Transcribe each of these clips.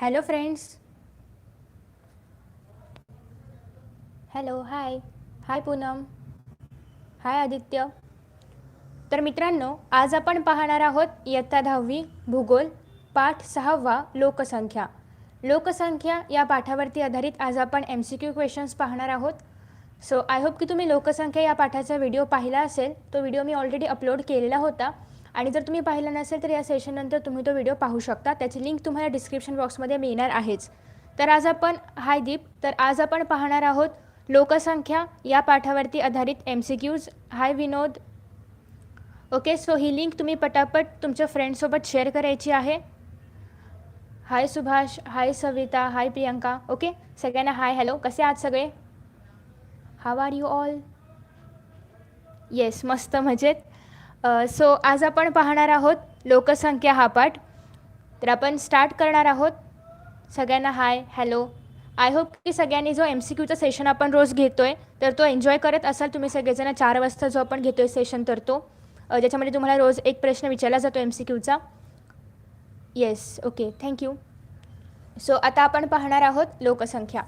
Hello friends hello hi hi Poonam hi Aditya तर मित्रांनो आज आपण पाहणार आहोत इयत्ता दहावी भूगोल पाठ सहावा लोकसंख्या. लोकसंख्या या पाठावरती आधारित आज आपण एम सी क्यू क्वेश्चन्स पाहणार आहोत. सो आय होप की तुम्ही लोकसंख्या या पाठाचा व्हिडिओ पाहिला असेल. तो व्हिडिओ मी ऑलरेडी अपलोड केलेला होता. आणि जर तुम्ही पाहिला नसेल तर या सेशननंतर तुम्ही तो व्हिडिओ पाहू शकता. त्याची लिंक तुम्हाला डिस्क्रिप्शन बॉक्समध्ये मिळणार आहेच. तर आज आपण हाय दीप तर आज आपण पाहणार आहोत लोकसंख्या या पाठावरती आधारित M C Qs hi Vinod. Okay so ही लिंक तुम्ही पटापट तुमच्या फ्रेंडसोबत शेअर करायची आहे. Hi Subhash hi Savita hi Priyanka. Okay सगळ्यांना हाय हॅलो कसे आहात सगळे? How are you all yes मस्त मजेत. सो आज आपण पाहणार आहोत लोकसंख्या हा पाठ. तर आपण स्टार्ट करणार आहोत. सगळ्यांना हाय हॅलो आय होप की सगळ्यांनी जो एम सी क्यूचा सेशन आपण रोज घेतो आहे तर तो एन्जॉय करत असाल. तुम्ही सगळेजण चार वाजता जो आपण घेतो आहे सेशन तर तो. ज्याच्यामध्ये तुम्हाला रोज एक प्रश्न विचारला जातो M C क्यूचा yes okay thank you so आता आपण पाहणार आहोत लोकसंख्या.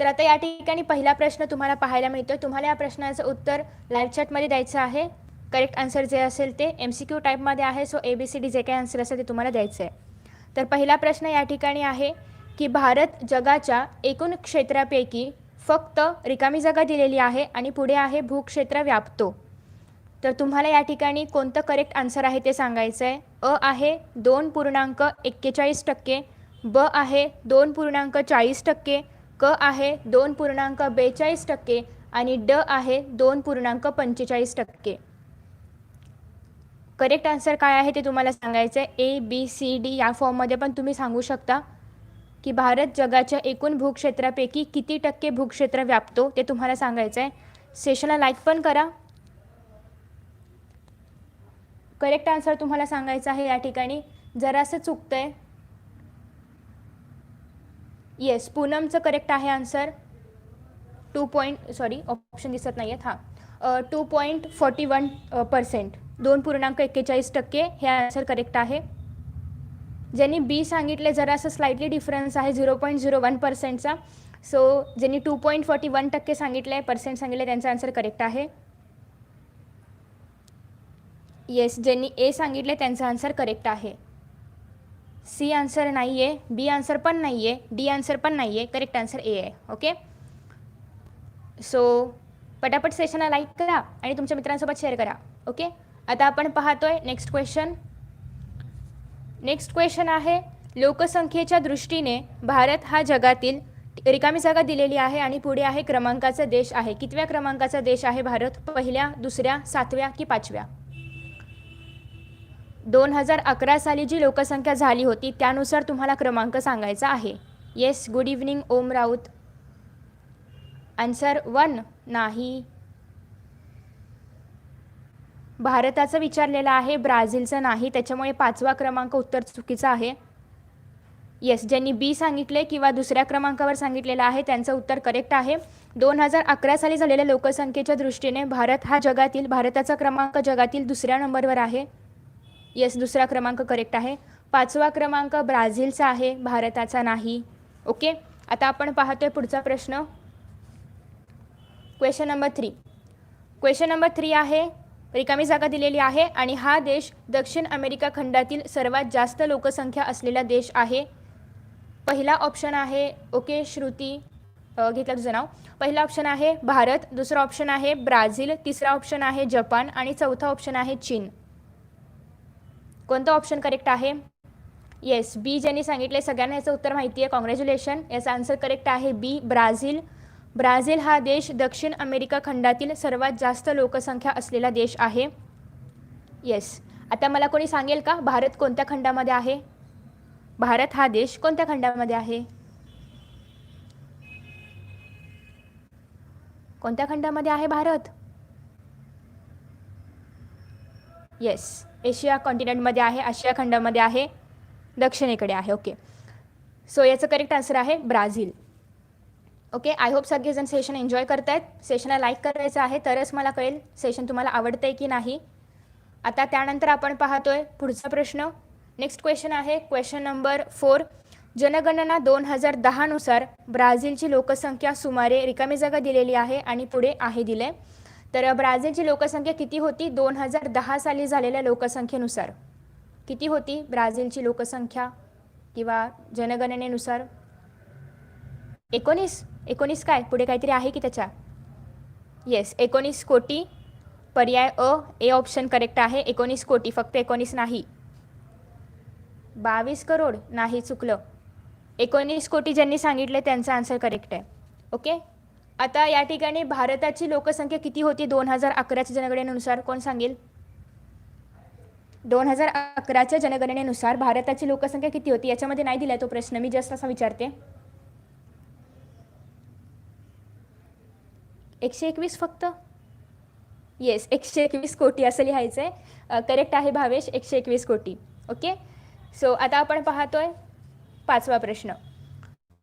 तर आता या ठिकाणी पहिला प्रश्न तुम्हाला पाहायला मिळतो तुम्हाला या प्रश्नाचं उत्तर लाईव्ह चॅटमध्ये द्यायचं आहे. करेक्ट आन्सर जे असेल ते एम सी क्यू टाईपमध्ये आहे. So A B C D जे काही आन्सर असेल ते तुम्हाला द्यायचं आहे तर पहिला प्रश्न या ठिकाणी आहे की भारत जगाच्या एकूण क्षेत्रापैकी फक्त रिकामी जागा दिलेली आहे आणि पुढे आहे भूक्षेत्र व्यापतो. तर तुम्हाला या ठिकाणी कोणतं करेक्ट आन्सर आहे ते सांगायचं आहे अ आहे दोन पूर्णांक एक्केचाळीस टक्के ब आहे दोन पूर्णांक चाळीस टक्के क आहे दोन पूर्णांक बेचाळीस टक्के आणि ड आहे दोन पूर्णांक पंचेचाळीस टक्के. करेक्ट आन्सर काय आहे ते तुम्हाला सांगायचं आहे ए बी सी डी या फॉर्ममध्ये पण तुम्ही सांगू शकता की भारत जगाच्या एकूण भूक्षेत्रापैकी किती टक्के भूक्षेत्र व्यापतो ते तुम्हाला सांगायचं आहे सेशनला लाईक पण करा. करेक्ट आन्सर तुम्हाला सांगायचं आहे या ठिकाणी. जरासं चुकतं आहे येस पूनमचं करेक्ट आहे answer two point sorry option दिसत नाही आहेत हां two point forty one percent दोन पूर्णांक एक्केचाळीस टक्के हे आन्सर करेक्ट आहे. ज्यांनी बी सांगितले जरासं स्लाइटली डिफरन्स आहे झिरो पॉईंट झिरो वन पर्सेंटचा सो ज्यांनी टू पॉईंट फॉर्टी वन टक्के सांगितले पर्सेंट सांगितले त्यांचं आन्सर करेक्ट आहे. येस ज्यांनी ए सांगितले त्यांचं आन्सर करेक्ट आहे. सी आन्सर नाही आहे बी आन्सर पण नाही आहे डी आन्सर पण नाही आहे करेक्ट आन्सर ए आहे ओके सो पटापट सेशनला लाईक करा आणि तुमच्या मित्रांसोबत शेअर करा ओके आता आपण पाहतोय नेक्स्ट क्वेश्चन नेक्स्ट क्वेश्चन आहे लोकसंख्येच्या दृष्टीने भारत हा जगातील रिकामी जागा दिलेली आहे आणि पुढे आहे क्रमांकाचा देश आहे. कितव्या क्रमांकाचा देश आहे भारत? पहिल्या दुसऱ्या सातव्या की पाचव्या? दोन हजार अकरा साली जी लोकसंख्या झाली होती त्यानुसार तुम्हाला क्रमांक सांगायचा आहे. Yes good evening Om Raut. Answer one नाही. भारताचं विचारलेलं आहे ब्राझीलचं नाही त्याच्यामुळे पाचवा क्रमांक उत्तर चुकीचं आहे. येस ज्यांनी बी सांगितले किंवा दुसऱ्या क्रमांकावर सांगितलेलं आहे त्यांचं उत्तर करेक्ट आहे. दोन हजार अकरा साली झालेल्या लोकसंख्येच्या दृष्टीने भारत हा जगातील भारताचा क्रमांक जगातील दुसऱ्या नंबरवर आहे. येस दुसरा क्रमांक करेक्ट आहे. पाचवा क्रमांक ब्राझीलचा आहे भारताचा नाही. ओके आता आपण पाहतोय पुढचा प्रश्न. Question number three question number three आहे रिकामी जागा दिलेली आहे आणि हा देश दक्षिण अमेरिका खंडातील सर्वात जास्त लोकसंख्या असलेला देश आहे. पहिला ऑप्शन आहे ओके श्रुती घेतलं तुझं नाव. पहिला ऑप्शन आहे भारत. दुसरा ऑप्शन आहे ब्राझील. तिसरा ऑप्शन आहे जपान. आणि चौथा ऑप्शन आहे चीन. कोणतं ऑप्शन करेक्ट आहे? येस बी ज्यांनी सांगितले सगळ्यांना याचं उत्तर माहिती आहे कॉंग्रॅच्युलेशन याचा आन्सर करेक्ट आहे बी ब्राझील. ब्राझील हा देश दक्षिण अमेरिका खंडातील सर्वात जास्त लोकसंख्या असलेला देश आहे. येस आता मला कोणी सांगेल का भारत कोणत्या खंडामध्ये आहे? भारत हा देश कोणत्या खंडामध्ये आहे? कोणत्या खंडामध्ये आहे भारत? येस एशिया कॉन्टिनेंटमध्ये आहे आशिया खंडामध्ये आहे दक्षिणेकडे आहे. ओके सो याचं करेक्ट आन्सर आहे ब्राझील. ओके आय होप सगळेजण सेशन एन्जॉय करतायत. सेशनला लाईक करायचं आहे तरच मला कळेल सेशन तुम्हाला आवडतंय की नाही. आता त्यानंतर आपण पाहतोय पुढचा प्रश्न. नेक्स्ट क्वेश्चन आहे क्वेश्चन नंबर फोर जनगणना दोन हजार दहानुसार ब्राझीलची लोकसंख्या सुमारे रिकामी जागा दिलेली आहे आणि पुढे आहे दिले. तर ब्राझीलची लोकसंख्या किती होती? दोन हजार दहा साली झालेल्या लोकसंख्येनुसार. किती होती ब्राझीलची लोकसंख्या? किंवा जनगणनेनुसार? एकोणीस? एकोणीस काय? पुढे काहीतरी आहे की त्याच्या? येस एकोणीस कोटी पर्याय अ ए ऑप्शन करेक्ट आहे. एकोणीस कोटी फक्त एकोणीस नाही. बावीस करोड नाही चुकलं. एकोणीस कोटी ज्यांनी सांगितले त्यांचा आन्सर करेक्ट आहे. ओके आता या ठिकाणी भारताची लोकसंख्या किती होती? दोन हजार अकराच्या जनगणनेनुसार. कोण सांगेल? दोन हजार अकराच्या जनगणनेनुसार भारताची लोकसंख्या किती होती? याच्यामध्ये नाही दिला तो प्रश्न. मी जस्ट असा विचारते. एकशे एकवीस फक्त? येस एकशे एकवीस कोटी असं लिहायचं आहे करेक्ट आहे भावेश एकशे एकवीस कोटी. ओके सो आता आपण पाहतोय पाचवा प्रश्न.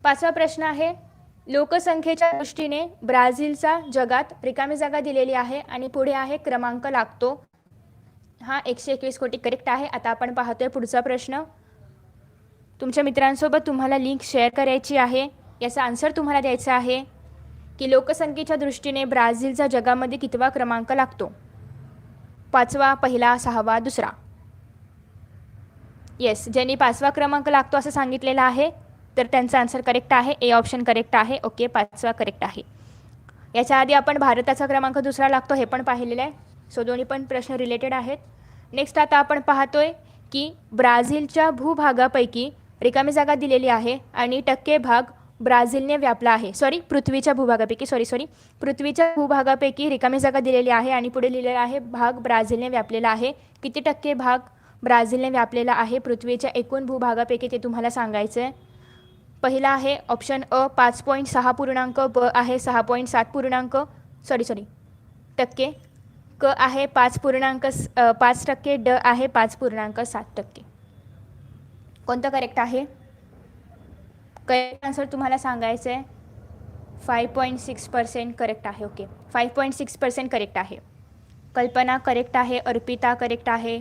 पाचवा प्रश्न आहे लोकसंख्येच्या दृष्टीने ब्राझीलचा जगात रिकामी जागा दिलेली आहे आणि पुढे आहे क्रमांक लागतो. हा एकशे एकवीस कोटी करेक्ट आहे. आता आपण पाहतोय पुढचा प्रश्न. तुमच्या मित्रांसोबत तुम्हाला लिंक शेअर करायची आहे. याचा आन्सर तुम्हाला द्यायचा आहे. की लोकसंख्येच्या दृष्टीने ब्राझीलचा जगामध्ये कितवा क्रमांक लागतो? पाचवा पहिला सहावा दुसरा. येस ज्यांनी पाचवा क्रमांक लागतो असं सांगितलेलं आहे तर त्यांचा आन्सर करेक्ट आहे. ए ऑप्शन करेक्ट आहे. ओके पाचवा करेक्ट आहे. याच्या आधी आपण भारताचा क्रमांक दुसरा लागतो हे पण पाहिलेलं आहे. सो दोन्ही पण प्रश्न रिलेटेड आहेत. नेक्स्ट आता आपण पाहतोय की ब्राझीलच्या भूभागापैकी रिकामी जागा दिलेली आहे आणि टक्के भाग ब्राझीलने व्यापला आहे. सॉरी पृथ्वीच्या भूभागापैकी सॉरी सॉरी पृथ्वीच्या भूभागापैकी रिकामी जागा दिलेली आहे आणि पुढे लिहिलेला आहे भाग ब्राझीलने व्यापलेला आहे. किती टक्के भाग ब्राझीलने व्यापलेला आहे? पृथ्वीच्या एकूण भूभागापैकी ते तुम्हाला सांगायचं आहे पहिला आहे ऑप्शन अ पाच पॉईंट सहा पूर्णांक. ब आहे सहा पॉईंट सात पूर्णांक. सॉरी सॉरी टक्के. क आहे पाच पूर्णांक स- पाच टक्के. ड आहे पाच पूर्णांक सात टक्के. कोणतं करेक्ट आहे? करेक्ट आन्सर तुम्हाला सांगायचं आहे five point six percent correct आहे okay five point six percent correct आहे. कल्पना करेक्ट आहे अर्पिता करेक्ट आहे.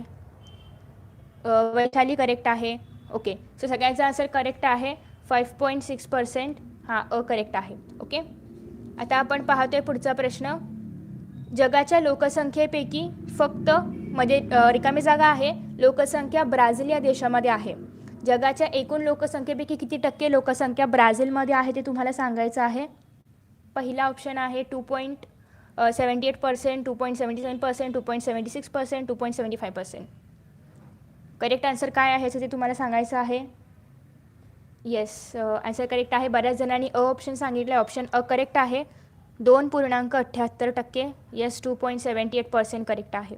वैशाली करेक्ट आहे ओके सो सगळ्यांचा आन्सर करेक्ट आहे. फाईव्ह पॉईंट सिक्स पर्सेंट हा अ करेक्ट आहे ओके आता आपण पाहतोय पुढचा प्रश्न. जगाच्या लोकसंख्येपैकी फक्त म्हणजे रिकामी जागा आहे. लोकसंख्या ब्राझील या देशामध्ये आहे. जगाच्या एकूण लोकसंख्येपैकी किती टक्के लोकसंख्या ब्राझीलमध्ये आहे ते तुम्हाला सांगायचं आहे? पहिला ऑप्शन आहे two point seventy eight percent two point seventy seven percent two point seventy six percent two point seventy five percent correct answer काय आहे याचं ते तुम्हाला सांगायचं आहे? येस आन्सर करेक्ट आहे. बऱ्याच जणांनी अ ऑप्शन सांगितलं आहे ऑप्शन अ करेक्ट आहे. दोन पूर्णांक अठ्ठ्याहत्तर टक्के. Yes two point seventy eight percent correct आहे.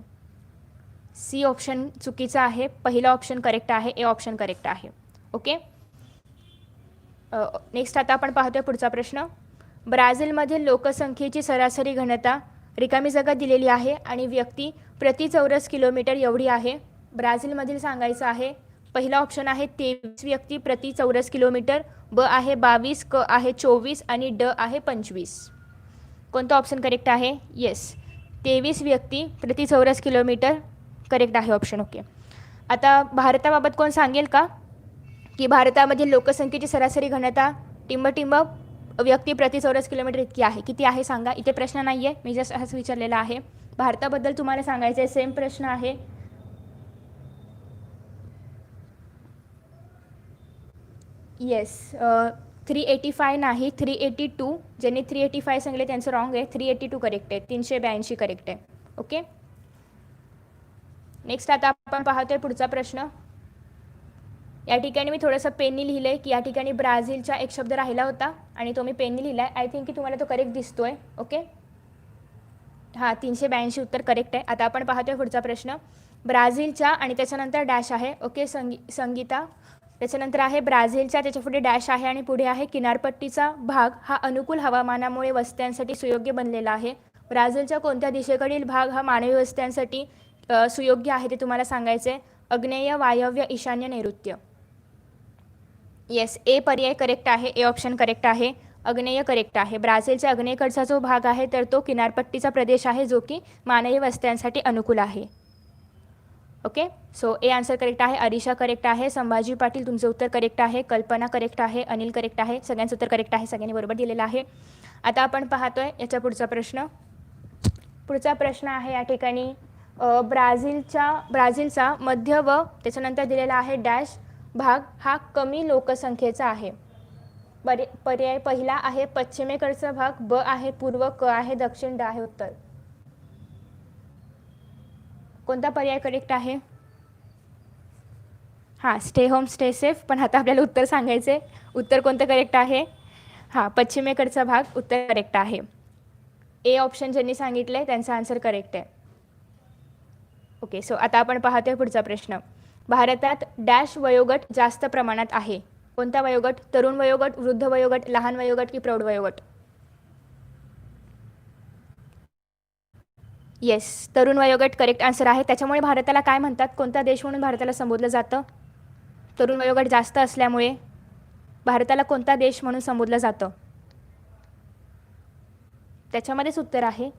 सी ऑप्शन चुकीचा आहे पहिला ऑप्शन करेक्ट आहे ए ऑप्शन करेक्ट आहे. ओके नेक्स्ट आता आपण पाहतोय पुढचा प्रश्न. ब्राझीलमधील लोकसंख्येची सरासरी घनता रिकामी जागा दिलेली आहे आणि व्यक्ती प्रति चौरस किलोमीटर एवढी आहे. ब्राझीलमधील सांगायचं आहे पहिला ऑप्शन आहे तेवीस व्यक्ती प्रति चौरस किलोमीटर ब आहे बावीस क आहे चोवीस आणि ड आहे पंचवीस. कोणतं ऑप्शन करेक्ट आहे? येस तेवीस व्यक्ती प्रति चौरस किलोमीटर करेक्ट आहे ऑप्शन ओके आता भारताबाबत कोण सांगेल का? की भारतामधील लोकसंख्येची सरासरी घनता टिंबटिंब व्यक्ती प्रति चौरस किलोमीटर इतकी आहे. किती आहे सांगा? इथे प्रश्न नाही आहे मी जस्ट असंच विचारलेला आहे. भारताबद्दल तुम्हाला सांगायचं आहे सेम प्रश्न आहे. येस थ्री एटी फाय नाही थ्री एटी टू ज्यांनी थ्री एटी फाय सांगले त्यांचं रॉंग आहे. थ्री एटी टू करेक्ट आहे. तीनशे ब्याऐंशी करेक्ट आहे. ओके नेक्स्ट आता आपण पाहतोय पुढचा प्रश्न. या ठिकाणी मी थोडंसं पेननी लिहिलं आहे की या ठिकाणी ब्राझीलचा एक शब्द राहिला होता आणि तो मी पेननी लिहिला आहे आय थिंक की तुम्हाला तो करेक्ट दिसतोय. ओके हां तीनशे ब्याऐंशी उत्तर करेक्ट आहे. आता आपण पाहतोय पुढचा प्रश्न. ब्राझीलच्या आणि त्याच्यानंतर डॅश आहे. ओके संगी संगीता. त्याच्यानंतर आहे ब्राझीलच्या त्याच्यापुढे डॅश आहे आणि पुढे आहे किनारपट्टीचा भाग. हा अनुकूल हवामानामुळे वस्त्यांसाठी सुयोग्य बनलेला आहे. ब्राझीलच्या कोणत्या दिशेकडील भाग हा मानवी वस्त्यांसाठी सुयोग्य आहे ते तुम्हाला सांगायचे अग्नेय वायव्य ईशान्य नैऋत्य. येस ए पर्याय करेक्ट आहे ए ऑप्शन करेक्ट आहे अग्नेय करेक्ट आहे. ब्राझीलच्या अग्नेयकडचा जो भाग आहे तर तो किनारपट्टीचा प्रदेश आहे जो की मानवी वस्त्यांसाठी अनुकूल आहे. Okay so A answer correct आहे अरिशा करेक्ट आहे संभाजी पाटील तुमचं उत्तर करेक्ट आहे कल्पना करेक्ट आहे अनिल करेक्ट आहे सगळ्यांचं उत्तर करेक्ट आहे सगळ्यांनी बरोबर दिलेलं आहे. आता आपण पाहतोय याचा पुढचा प्रश्न. पुढचा प्रश्न आहे या ठिकाणी ब्राझीलच्या ब्राझीलचा मध्य व त्याच्यानंतर दिलेला आहे डॅश भाग हा कमी लोकसंख्येचा आहे. पर्य पर्याय पहिला आहे पश्चिमेकडचा भाग ब आहे पूर्व क आहे दक्षिण ड आहे उत्तर. कोणता पर्याय करेक्ट आहे? हां स्टे होम स्टे सेफ पण आता आपल्याला उत्तर सांगायचे उत्तर कोणतं करेक्ट आहे? हां पश्चिमेकडचा भाग उत्तर करेक्ट आहे. ए ऑप्शन ज्यांनी सांगितलं आहे त्यांचा आन्सर करेक्ट आहे. ओके सो आता आपण पाहतोय पुढचा प्रश्न. भारतात डॅश वयोगट जास्त प्रमाणात आहे. कोणता वयोगट? तरुण वयोगट वृद्ध वयोगट लहान वयोगट की प्रौढ वयोगट? येस तरुण वयोगट करेक्ट आन्सर आहे. त्याच्यामुळे भारताला काय म्हणतात? कोणता देश म्हणून भारताला संबोधलं जातं? तरुण वयोगट जास्त असल्यामुळे भारताला कोणता देश म्हणून संबोधलं जातं? त्याच्यामध्येच उत्तर आहे.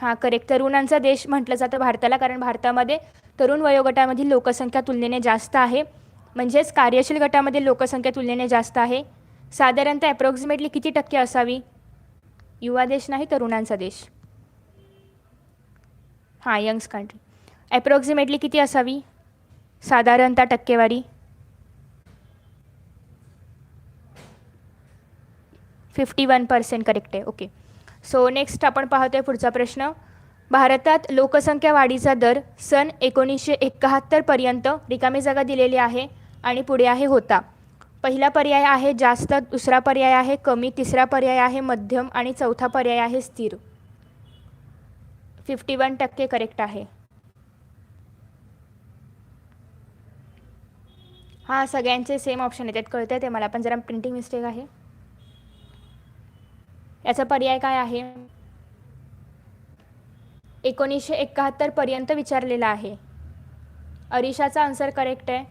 हां करेक्ट तरुणांचा देश म्हटलं जातं भारताला कारण भारतामध्ये तरुण वयोगटामधील लोकसंख्या तुलनेने जास्त आहे. म्हणजेच कार्यशील गटामध्ये लोकसंख्या तुलनेने जास्त आहे. साधारणतः ॲप्रॉक्सिमेटली किती टक्के असावी? युवा देश नाही तरुणांचा देश. हां यंग्स कंट्री ॲप्रॉक्सिमेटली किती असावी? साधारणतः टक्केवारी. फिफ्टी वन पर्सेंट करेक्ट आहे ओके सो नेक्स्ट आपण पाहतोय पुढचा प्रश्न. भारतात लोकसंख्या वाढीचा दर सन एकोणीसशे एकाहत्तरपर्यंत रिकामी जागा दिलेली आहे आणि पुढे आहे होता. पहिला पर्याय आहे जास्त दुसरा पर्याय आहे कमी तिसरा पर्याय आहे मध्यम आणि चौथा पर्याय आहे स्थिर. फिफ्टी वन टक्के करेक्ट आहे. हां सगळ्यांचे सेम ऑप्शन येतात. कळतं ते मला पण जरा प्रिंटिंग मिस्टेक आहे. याचा पर्याय काय आहे? एकोणीसशे एकाहत्तरपर्यंत विचारलेला आहे. अरिशाचा आन्सर करेक्ट आहे.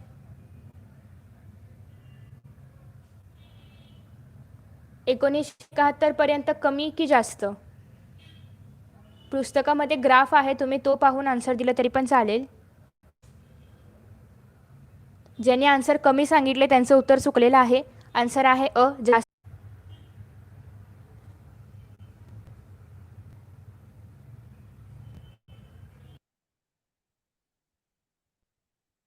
एकोणीसशे एकाहत्तरपर्यंत कमी की जास्त? पुस्तकामध्ये ग्राफ आहे तुम्ही तो पाहून आन्सर दिलं तरी पण चालेल. ज्यांनी आन्सर कमी सांगितले त्यांचं उत्तर चुकलेलं आहे. आन्सर आहे अ जास्त